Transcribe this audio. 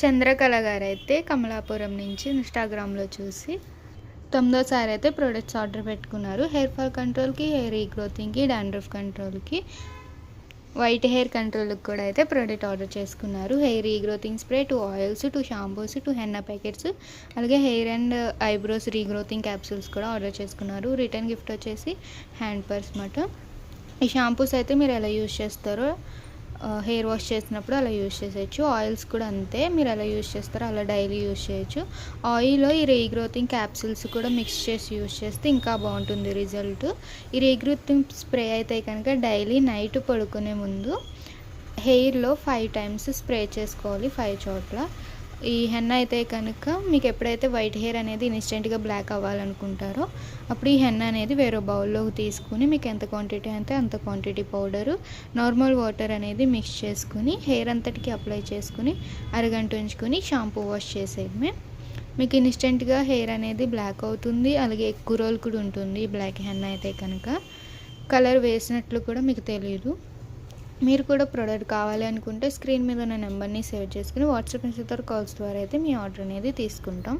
చంద్రకళ గారు అయితే కమలాపురం నుంచి ఇన్స్టాగ్రామ్లో చూసి తొమ్మిదోసారి అయితే ప్రొడక్ట్స్ ఆర్డర్ పెట్టుకున్నారు. హెయిర్ ఫాల్ కంట్రోల్కి హెయిర్ రీగ్రోతింగ్కి డాండ్రఫ్ కంట్రోల్కి వైట్ హెయిర్ కంట్రోల్కి కూడా అయితే ప్రోడక్ట్ ఆర్డర్ చేసుకున్నారు. Hair regrowthing spray two oils two shampoos two henna packets అలాగే hair and eyebrows regrowthing capsules కూడా ఆర్డర్ చేసుకున్నారు. రిటర్న్ గిఫ్ట్ వచ్చేసి హ్యాండ్ పర్స్ మాట. ఈ షాంపూస్ అయితే మీరు ఎలా యూజ్ చేస్తారో హెయిర్ వాష్ చేసినప్పుడు అలా యూజ్ చేసేయచ్చు. ఆయిల్స్ కూడా అంతే. మీరు ఎలా యూజ్ చేస్తారో అలా డైలీ యూజ్ చేయొచ్చు. ఆయిల్ ఈ రీగ్రోతింగ్ క్యాప్సిల్స్ కూడా మిక్స్ చేసి యూజ్ చేస్తే ఇంకా బాగుంటుంది రిజల్ట్. ఈ రీగ్రోతింగ్ స్ప్రే అయితే కనుక డైలీ నైట్ పడుకునే ముందు హెయిర్లో ఫైవ్ టైమ్స్ స్ప్రే చేసుకోవాలి ఫైవ్ చోట్ల. ఈ హెన్న అయితే కనుక మీకు ఎప్పుడైతే వైట్ హెయిర్ అనేది ఇన్స్టెంట్గా బ్లాక్ అవ్వాలనుకుంటారో అప్పుడు ఈ హెన్న అనేది వేరే బౌల్లోకి తీసుకుని మీకు ఎంత క్వాంటిటీ అయితే అంత క్వాంటిటీ పౌడరు నార్మల్ వాటర్ అనేది మిక్స్ చేసుకుని హెయిర్ అంతటికి అప్లై చేసుకుని అరగంట ఉంచుకొని షాంపూ వాష్ చేసేయడమే. మీకు ఇన్స్టెంట్గా హెయిర్ అనేది బ్లాక్ అవుతుంది అలాగే ఎక్కువ రోజులు కూడా ఉంటుంది బ్లాక్ హెన్న అయితే కనుక. కలర్ వేసినట్లు కూడా మీకు తెలియదు మీరు కూడా ప్రోడక్ట్ కావాలి అనుకుంటే స్క్రీన్ మీద ఉన్న నెంబర్ని సేవ్ చేసుకుని వాట్సాప్ మెసేజ్ కాల్స్ ద్వారా అయితే మీ ఆర్డర్ అనేది తీసుకుంటాం.